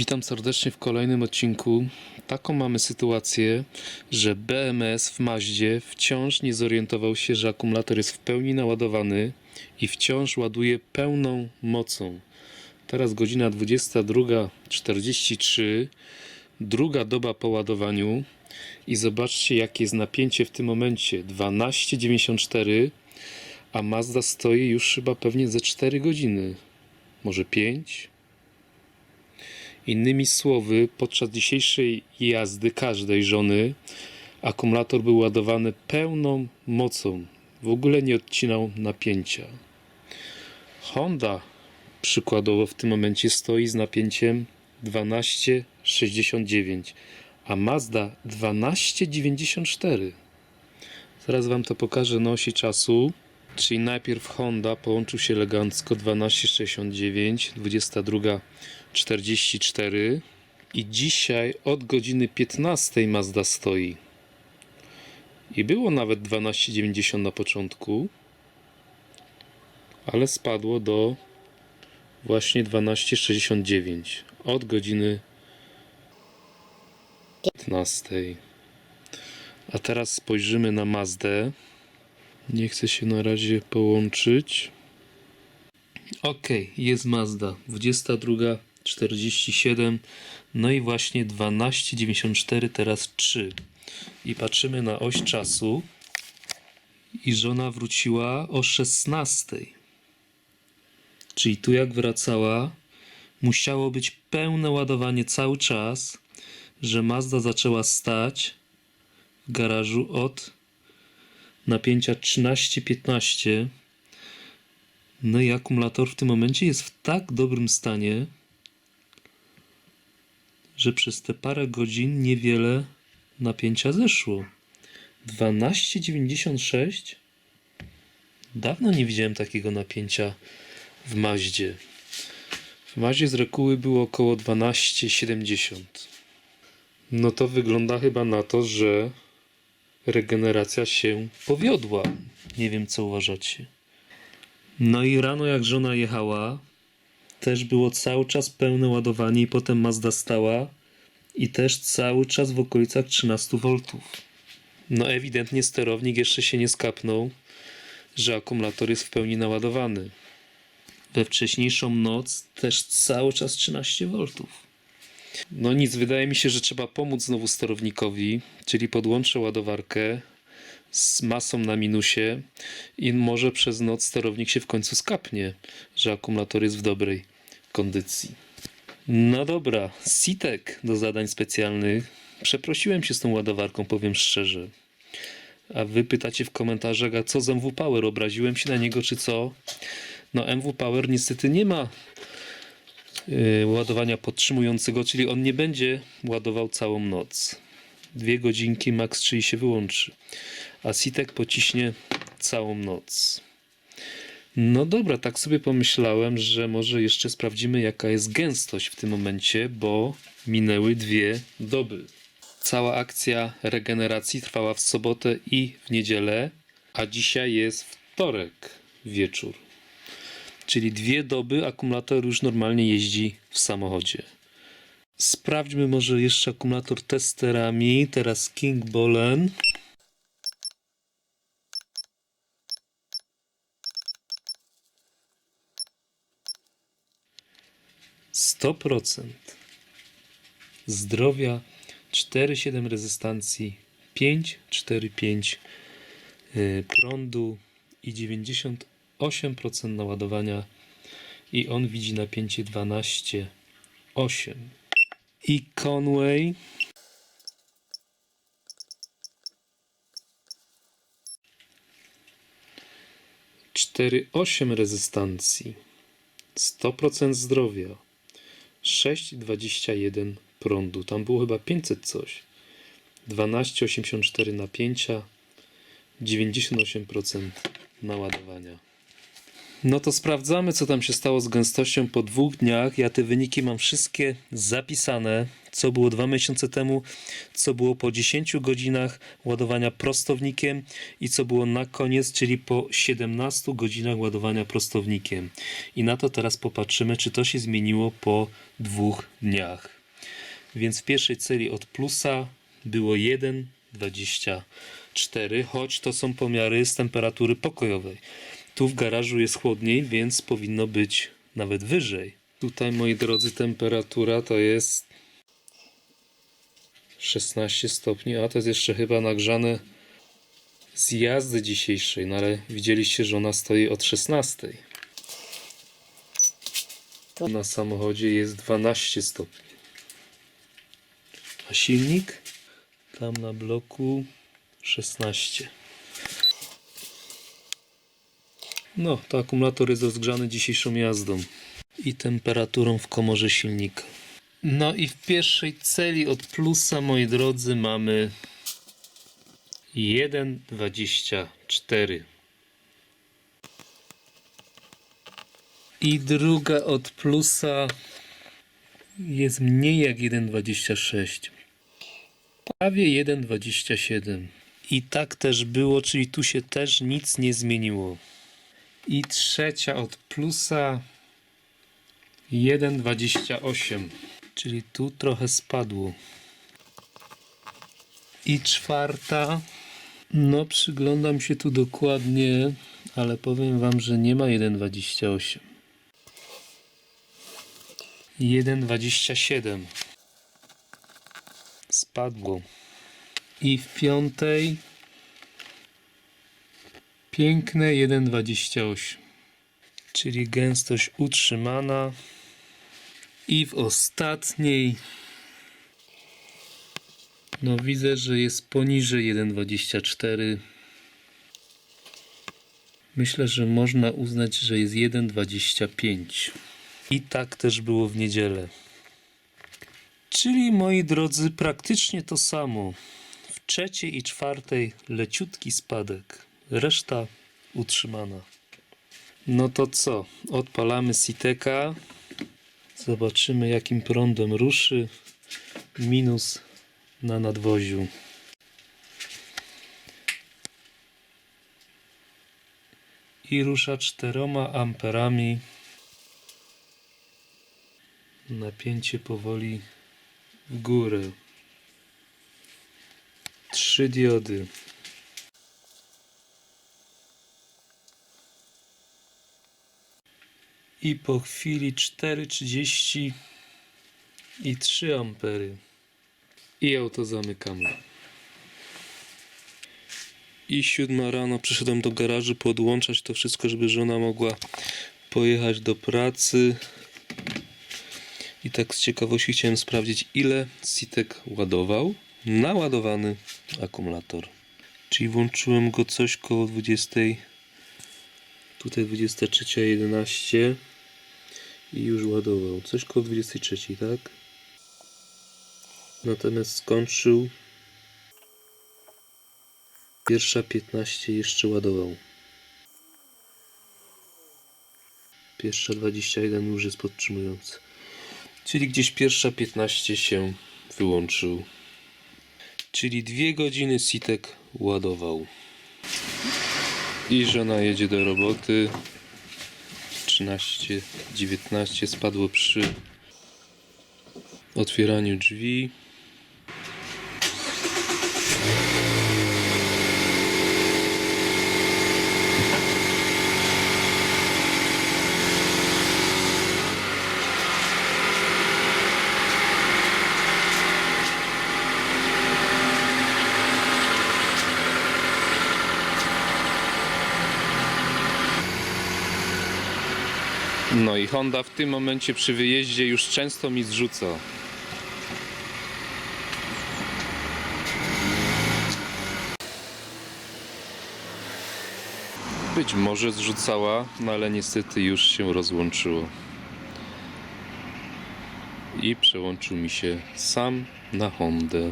Witam serdecznie w kolejnym odcinku. Taką mamy sytuację, że BMS w Maździe wciąż nie zorientował się, że akumulator jest w pełni naładowany i wciąż ładuje pełną mocą. Teraz godzina 22.43, druga doba po ładowaniu i zobaczcie jakie jest napięcie w tym momencie. 12,94 a Mazda stoi już chyba pewnie ze 4 godziny, może 5. Innymi słowy, podczas dzisiejszej jazdy każdej żony akumulator był ładowany pełną mocą. W ogóle nie odcinał napięcia. Honda przykładowo w tym momencie stoi z napięciem 12,69, a Mazda 12,94. Zaraz Wam to pokażę na osi czasu. Czyli najpierw Honda połączył się elegancko 12,69, 22,44 i dzisiaj od godziny 15 Mazda stoi. I było nawet 12,90 na początku, ale spadło do właśnie 12,69 od godziny 15. A teraz spojrzymy na Mazdę. Nie chcę się na razie połączyć. Ok, jest Mazda. 22.47. No i właśnie 12.94, teraz 3. I patrzymy na oś czasu. I żona wróciła o 16. Czyli tu jak wracała, musiało być pełne ładowanie cały czas, że Mazda zaczęła stać w garażu od napięcia 13-15. No i akumulator w tym momencie jest w tak dobrym stanie, że przez te parę godzin niewiele napięcia zeszło. 12,96 Dawno nie widziałem takiego napięcia w Maździe. W Maździe z reguły było około 12,70. No to wygląda chyba na to, że regeneracja się powiodła. Nie wiem, co uważacie. No i rano, jak żona jechała, też było cały czas pełne ładowanie, i potem Mazda stała i też cały czas w okolicach 13 V. No, ewidentnie sterownik jeszcze się nie skapnął, że akumulator jest w pełni naładowany. We wcześniejszą noc też cały czas 13 V. No nic, wydaje mi się, że trzeba pomóc znowu sterownikowi, czyli podłączę ładowarkę z masą na minusie i może przez noc sterownik się w końcu skapnie, że akumulator jest w dobrej kondycji. No dobra, Sitek do zadań specjalnych. Przeprosiłem się z tą ładowarką, powiem szczerze. A wy pytacie w komentarzach, a co z MW Power? Obraziłem się na niego, czy co? No MW Power niestety nie ma ładowania podtrzymującego, czyli on nie będzie ładował całą noc. Dwie godzinki, max 3 i się wyłączy. A Sitek pociśnie całą noc. No dobra, tak sobie pomyślałem, że może jeszcze sprawdzimy jaka jest gęstość w tym momencie, bo minęły dwie doby. Cała akcja regeneracji trwała w sobotę i w niedzielę, a dzisiaj jest wtorek wieczór. Czyli dwie doby akumulator już normalnie jeździ w samochodzie. Sprawdźmy może jeszcze akumulator testerami. Teraz King Bolen. Sto procent zdrowia, 4,7 rezystancji, 5,45 y, prądu i 98% naładowania i on widzi napięcie 12,8 i Conway cztery osiem rezystancji, 100% zdrowia, 6,21 prądu. Tam było chyba 500 coś. 12,84 napięcia, 98% naładowania. No to sprawdzamy, co tam się stało z gęstością po dwóch dniach. Ja te wyniki mam wszystkie zapisane, co było dwa miesiące temu, co było po 10 godzinach ładowania prostownikiem i co było na koniec, czyli po 17 godzinach ładowania prostownikiem. I na to teraz popatrzymy, czy to się zmieniło po dwóch dniach. Więc w pierwszej celi od plusa było 1,24, choć to są pomiary z temperatury pokojowej. Tu w garażu jest chłodniej, więc powinno być nawet wyżej. Tutaj, moi drodzy, temperatura to jest 16 stopni, a to jest jeszcze chyba nagrzane z jazdy dzisiejszej, no ale widzieliście, że ona stoi od 16. Na samochodzie jest 12 stopni. A silnik? Tam na bloku 16. No, to akumulator jest rozgrzany dzisiejszą jazdą i temperaturą w komorze silnika. No i w pierwszej celi od plusa, moi drodzy, mamy 1,24. I druga od plusa jest mniej jak 1,26. Prawie 1,27. I tak też było, czyli tu się też nic nie zmieniło. I trzecia od plusa 1,28. Czyli tu trochę spadło. I czwarta. No, przyglądam się tu dokładnie, ale powiem Wam, że nie ma 1,28. 1,27. Spadło. I w piątej piękne 1,28. Czyli gęstość utrzymana. I w ostatniej no widzę, że jest poniżej 1,24. Myślę, że można uznać, że jest 1,25. I tak też było w niedzielę. Czyli moi drodzy, praktycznie to samo. W trzeciej i czwartej leciutki spadek. Reszta utrzymana. No to co? Odpalamy Siteka. Zobaczymy jakim prądem ruszy. Minus na nadwoziu. I rusza 4 amperami. Napięcie powoli w górę. Trzy diody. I po chwili 4,30 i 3 ampery. I auto zamykamy. I siódma rano przyszedłem do garażu podłączać to wszystko, żeby żona mogła pojechać do pracy. I tak z ciekawości chciałem sprawdzić, ile Sitek ładował naładowany akumulator. Czyli włączyłem go coś koło 20. Tutaj 23.11 i już ładował. Coś koło 23, tak? Natomiast skończył pierwsza 15 jeszcze ładował. Pierwsza 21 już jest podtrzymujący. Czyli gdzieś pierwsza 15 się wyłączył. Czyli dwie godziny Sitek ładował. I żona jedzie do roboty. 13, 19 spadło przy otwieraniu drzwi. No i Honda w tym momencie przy wyjeździe już często mi zrzuca. Być może zrzucała, no ale niestety już się rozłączyło. I przełączył mi się sam na Hondę.